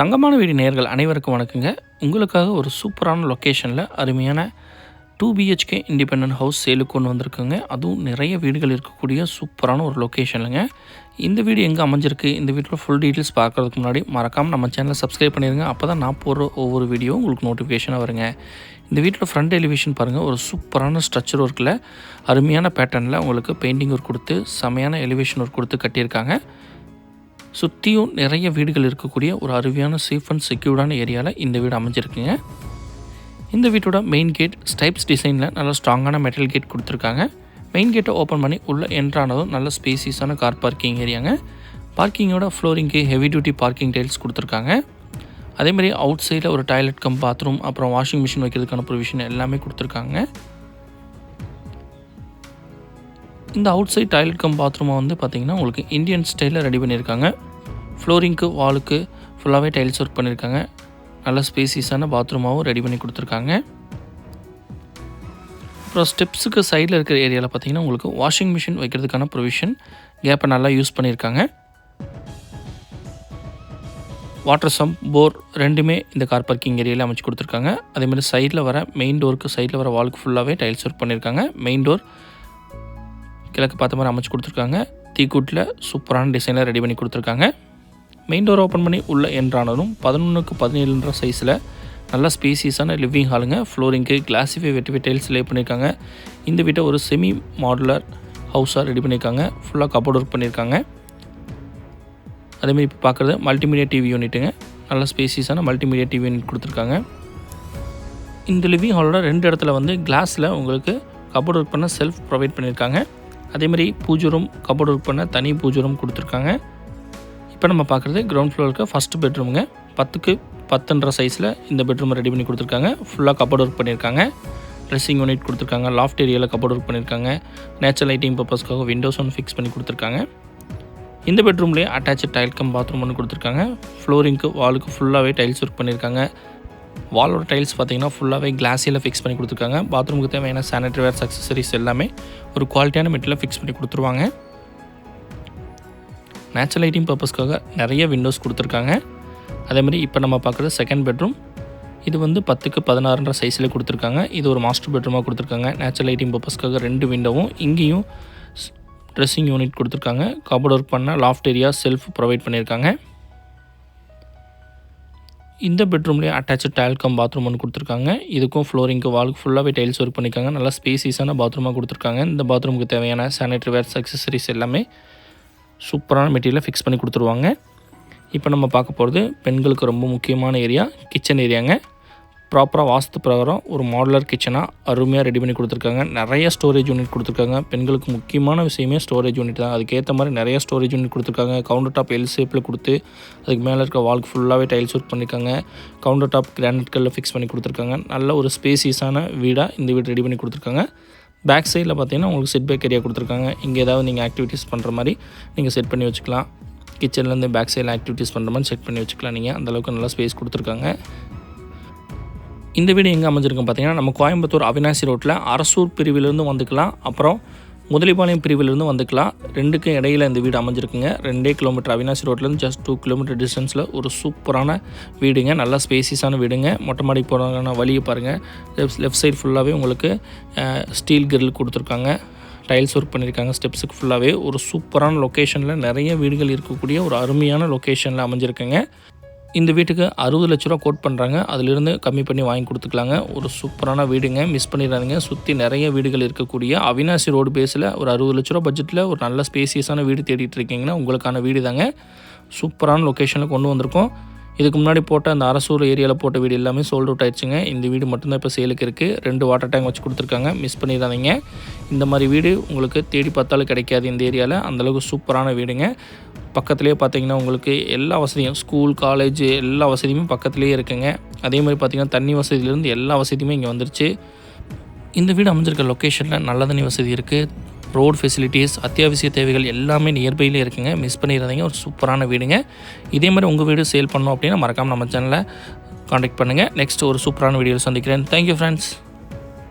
தங்கமான வீடு நேர்கள் அனைவருக்கும் வணக்கங்க. உங்களுக்காக ஒரு சூப்பரான லொக்கேஷனில் அருமையான டூ பிஹெச்கே இண்டிபெண்ட் ஹவுஸ் சேலுக்கு கொண்டு வந்திருக்குங்க. அதுவும் நிறைய வீடுகள் இருக்கக்கூடிய சூப்பரான ஒரு லொக்கேஷனுங்க இந்த வீடு எங்கே அமைஞ்சிருக்கு? இந்த வீட்டில் ஃபுல் டீட்டெயில்ஸ் பார்க்குறதுக்கு முன்னாடி மறக்காமல் நம்ம சேனலை சப்ஸ்கிரைப் பண்ணிடுங்க அப்போ தான் நான் போடுற ஒவ்வொரு வீடியோ உங்களுக்கு நோட்டிஃபிகேஷனாக வருங்க. இந்த வீட்டில் ஃப்ரண்ட் எலிவேஷன் பாருங்கள் ஒரு சூப்பரான ஸ்ட்ரக்சர் ஒர்க்கில் அருமையான பேட்டர்னில் உங்களுக்கு பெயிண்டிங் ஒர்க் கொடுத்து செமையான எலிவேஷன் ஒர்க் கொடுத்து கட்டியிருக்காங்க. சுற்றியும் நிறைய வீடுகள் இருக்கக்கூடிய ஒரு அருவியான சேஃப் அண்ட் செக்யூர்டான ஏரியாவில் இந்த வீடு அமைஞ்சிருக்குங்க. இந்த வீட்டோட மெயின் கேட் ஸ்டைப்ஸ் டிசைனில் நல்ல ஸ்ட்ராங்கான மெட்டல் கேட் கொடுத்துருக்காங்க. மெயின் கேட்டை ஓப்பன் பண்ணி உள்ளே என்ட்ரானதும் நல்ல ஸ்பேசியஸான கார் பார்க்கிங் ஏரியாங்க. பார்க்கிங்கோட ஃப்ளோரிங்க்கு ஹெவி டியூட்டி பார்க்கிங் டைல்ஸ் கொடுத்துருக்காங்க. அதேமாதிரி அவுட் சைடில் ஒரு டாய்லெட் கம் பாத்ரூம் அப்புறம் வாஷிங் மிஷின் வைக்கிறதுக்கான ப்ரொவிஷன் எல்லாமே கொடுத்துருக்காங்க. இந்த அவுட் சைட் டாய்லெட் கம் பாத்ரூமை வந்து பார்த்திங்கன்னா உங்களுக்கு இந்தியன் ஸ்டைலில் ரெடி பண்ணியிருக்காங்க. ஃப்ளோரிங்க்கு வாலுக்கு ஃபுல்லாகவே டைல்ஸ் ஒர்க் பண்ணியிருக்காங்க நல்ல ஸ்பேசியஸான பாத்ரூமாகவும் ரெடி பண்ணி கொடுத்துருக்காங்க. அப்புறம் ஸ்டெப்ஸுக்கு சைடில் இருக்கிற ஏரியாவில் பார்த்தீங்கன்னா உங்களுக்கு வாஷிங் மிஷின் வைக்கிறதுக்கான ப்ரொவிஷன் கேப்பை நல்லா யூஸ் பண்ணியிருக்காங்க வாட்டர் சம்ப் போர் ரெண்டுமே இந்த கார் பார்க்கிங் ஏரியாவில் அமைச்சு கொடுத்துருக்காங்க. அதேமாதிரி சைடில் வர மெயின் டோருக்கு சைடில் வர வாலுக்கு ஃபுல்லாகவே டைல்ஸ் ஒர்க் பண்ணியிருக்காங்க மெயின் டோர் கிழக்கு பார்த்த மாதிரி அமைச்சு கொடுத்துருக்காங்க. தீக்கூட்டில் சூப்பரான டிசைனில் ரெடி பண்ணி கொடுத்துருக்காங்க. மெயின் டோர் ஓப்பன் பண்ணி உள்ளே என்றானதும் பதினொன்றுக்கு பதினேழுன்ற சைஸில் நல்ல ஸ்பேசியஸான லிவிங் ஹாலுங்க ஃப்ளோரிங்க்கு கிளாஸிஃபை வெட்டி டைல்ஸ் லே பண்ணியிருக்காங்க இந்த வீட்டை ஒரு செமி மாடுலர் ஹவுஸாக ரெடி பண்ணியிருக்காங்க ஃபுல்லாக கபோர்ட் ஒர்க் பண்ணியிருக்காங்க அதேமாதிரி இப்போ பார்க்குறது மல்டிமீடியா டிவி யூனிட்டுங்க நல்ல ஸ்பேசியஸான மல்டிமீடியா டிவி யூனிட் கொடுத்துருக்காங்க. இந்த லிவிங் ஹாலோட ரெண்டு இடத்துல வந்து கிளாஸில் உங்களுக்கு கபோர்ட் ஒர்க் பண்ண செல்ஃப் ப்ரொவைட் பண்ணியிருக்காங்க அதேமாதிரி பூஜை ரூம் கபோர்ட் ஒர்க் பண்ண தனி பூஜை ரூம் கொடுத்துருக்காங்க. இப்போ நம்ம பார்க்குறது கிரவுண்ட் ஃப்ளோருக்கு ஃபஸ்ட் பெட்ரூமுங்க பத்துக்கு பத்துன்ற சைஸில் இந்த பெட்ரூமை ரெடி பண்ணி கொடுத்துருக்காங்க. ஃபுல்லாக கபோர்ட் ஒர்க் பண்ணியிருக்காங்க. ட்ரெஸ்ஸிங் யூனிட் கொடுத்துருக்காங்க. லாஃப்ட் ஏரியாவில் கபோர்ட் ஒர்க் பண்ணியிருக்காங்க. நேச்சுரல் லைட்டிங் பர்பஸ்க்காக விண்டோஸ் ஒன்று ஃபிக்ஸ் பண்ணி கொடுத்துருக்காங்க. இந்த பெட்ரூம்லேயே அட்டாச் டைல் கம் பாத்ரூம் ஒன்று கொடுத்துருக்காங்க. ஃப்ளோரிங்க்கு வாலுக்கு ஃபுல்லாகவே டைல்ஸ் ஒர்க் பண்ணியிருக்காங்க. வாலோட டைல்ஸ் பார்த்தீங்கன்னா ஃபுல்லாகவே கிளாஸியில் ஃபிக்ஸ் பண்ணி கொடுத்துருக்காங்க. பாத்ரூமுக்கு தேவையான சானிட்டரி வேர்ஸ் அக்சசரிஸ் எல்லாமே ஒரு குவாலிட்டியான மெட்டீரியல் ஃபிக்ஸ் பண்ணி கொடுத்துருவாங்க. நேச்சுரல் லைட்டிங் பர்பஸ்க்காக நிறைய விண்டோஸ் கொடுத்துருக்காங்க. அதேமாதிரி இப்போ நம்ம பார்க்குறது செகண்ட் பெட்ரூம் இது வந்து பத்துக்கு பதினாறுன்ற சைஸில் கொடுத்துருக்காங்க. இது ஒரு மாஸ்டர் பெட்ரூமாக கொடுத்துருக்காங்க. நேச்சுரல் லைட்டிங் பர்பஸ்க்காக ரெண்டு விண்டோவும் இங்கேயும் ட்ரெஸ்ஸிங் யூனிட் கொடுத்துருக்காங்க. கபோர்ட் ஒர்க் பண்ண லாஃப்ட் ஏரியா செல்ஃப் ப்ரொவைட் பண்ணியிருக்காங்க. இந்த பெட்ரூம்லேயே அட்டாச்சு டைல்கம் பாத்ரூம் ஒன்று கொடுத்துருக்காங்க. இதுக்கும் ஃப்ளோரிங்க்கு வாலுக்கு ஃபுல்லாகவே டைல்ஸ் ஒர்க் பண்ணியிருக்காங்க. நல்லா ஸ்பேசியஸான பாத்ரூமாக கொடுத்துருக்காங்க. இந்த பாத்ரூமுக்கு தேவையான சானிட்டரி வேர்ஸ் அக்சசரிஸ் எல்லாமே சூப்பரான மெட்டீரியலை ஃபிக்ஸ் பண்ணி கொடுத்துருவாங்க. இப்போ நம்ம பார்க்க போகிறது பெண்களுக்கு ரொம்ப முக்கியமான ஏரியா கிச்சன் ஏரியாங்க ப்ராப்பராக வாஸ்து பிரகாரம் ஒரு மாடலர் கிச்சனாக அருமையாக ரெடி பண்ணி கொடுத்துருக்காங்க. நிறைய ஸ்டோரேஜ் யூனிட் கொடுத்துருக்காங்க. பெண்களுக்கு முக்கியமான விஷயமே ஸ்டோரேஜ் யூனிட் தான். அதுக்கேற்ற மாதிரி நிறைய ஸ்டோரேஜ் யூனிட் கொடுத்துருக்காங்க. கவுண்டர் டாப் எல் ஷேப்பில் கொடுத்து அதுக்கு மேலே இருக்க வால்க்கு ஃபுல்லாகவே டைல்ஸ் ஒர்க் பண்ணியிருக்காங்க கவுண்டர் டாப் கிரானைட் கல்லில் ஃபிக்ஸ் பண்ணி கொடுத்துருக்காங்க. நல்ல ஒரு ஸ்பேசியஸான வீடாக இந்த வீடு ரெடி பண்ணி கொடுத்துருக்காங்க. பேக் சைடில் பார்த்தீங்கன்னா உங்களுக்கு செட் பேக் ஏரியா கொடுத்துருக்காங்க. இங்கே ஏதாவது நீங்கள் ஆக்டிவிட்டீஸ் பண்ணுற மாதிரி நீங்கள் செட் பண்ணி வச்சுக்கலாம். கிச்சன்லேருந்து பேக் சைடில் ஆக்டிவிட்டீஸ் பண்ணுற மாதிரி செட் பண்ணி வச்சுக்கலாம் நீங்கள் அந்தளவுக்கு நல்லா ஸ்பேஸ் கொடுத்துருக்காங்க. இந்த வீடு எங்கே அமைஞ்சிருக்கு பார்த்தீங்கன்னா நம்ம கோயம்புத்தூர் அவினாசி ரோட்டில் அரசூர் பிரிவிலிருந்து வந்துக்கலாம். அப்புறம் முதலிபாளையம் பிரிவிலிருந்து வந்துக்கலாம். ரெண்டுக்கும் இடையில இந்த வீடு அமைஞ்சிருக்குங்க. ரெண்டே கிலோமீட்டர் அவினாசி ரோட்லேருந்து ஜஸ்ட் டூ கிலோமீட்டர் டிஸ்டன்ஸில் ஒரு சூப்பரான வீடுங்க. நல்லா ஸ்பேசியஸான வீடுங்க. மொட்டை மாடி போகிறாங்கன்னா வழியை பாருங்கள் லெஃப்ட் லெஃப்ட் சைடு ஃபுல்லாகவே உங்களுக்கு ஸ்டீல் கிரில் கொடுத்துருக்காங்க. டைல்ஸ் ஒர்க் பண்ணியிருக்காங்க ஸ்டெப்ஸுக்கு ஃபுல்லாகவே ஒரு சூப்பரான லொக்கேஷனில் நிறைய வீடுகள் இருக்கக்கூடிய ஒரு அருமையான லொக்கேஷனில் அமைஞ்சிருக்குங்க. இந்த வீட்டுக்கு அறுபது லட்ச ரூபா கோட் பண்ணுறாங்க அதிலிருந்து கம்மி பண்ணி வாங்கி கொடுத்துக்கலாங்க. ஒரு சூப்பரான வீடுங்க. மிஸ் பண்ணிடாதீங்க. சுற்றி நிறைய வீடுகள் இருக்கக்கூடிய அவினாசி ரோடு பேஸில் ஒரு அறுபது லட்ச ரூபா பட்ஜெட்டில் ஒரு நல்ல ஸ்பேசியஸான வீடு தேடிட்டு இருக்கீங்கன்னா உங்களுக்கான வீடு தாங்க சூப்பரான லொக்கேஷனில் கொண்டு வந்திருக்கோம். இதுக்கு முன்னாடி போட்ட அந்த அரசூர் ஏரியாவில் போட்ட வீடு எல்லாமே சோல்ட் அவுட் ஆயிடுச்சுங்க. இந்த வீடு மட்டும்தான் இப்போ சேலுக்கு இருக்குது ரெண்டு வாட்டர் டேங்க் வச்சு கொடுத்துருக்காங்க. மிஸ் பண்ணிடாதீங்க. இந்த மாதிரி வீடு உங்களுக்கு தேடி பார்த்தாலும் கிடைக்காது இந்த ஏரியாவில் அந்தளவுக்கு சூப்பரான வீடுங்க. பக்கத்துலேயே பார்த்தீங்கன்னா உங்களுக்கு எல்லா வசதியும் ஸ்கூல் காலேஜ் எல்லா வசதியுமே பக்கத்துலேயே இருக்குங்க. அதே மாதிரி பார்த்திங்கன்னா தண்ணி வசதியிலேருந்து எல்லா வசதியுமே இங்கே வந்துருச்சு. இந்த வீடு அமைஞ்சிருக்க லொக்கேஷனில் நல்ல தண்ணி வசதி இருக்குது ரோடு ஃபெசிலிட்டிஸ் அத்தியாவசிய தேவைகள் எல்லாமே நியர்பையில் இருக்குங்க. மிஸ் பண்ணிடாதீங்க ஒரு சூப்பரான வீடுங்க. இதே மாதிரி உங்கள் வீடு சேல் பண்ணோம் அப்படின்னா மறக்காமல் நம்ம சேனலை காண்டாக்ட் பண்ணுங்கள் நெக்ஸ்ட் ஒரு சூப்பரான வீடியோவில் சந்திக்கிறேன். Thank you friends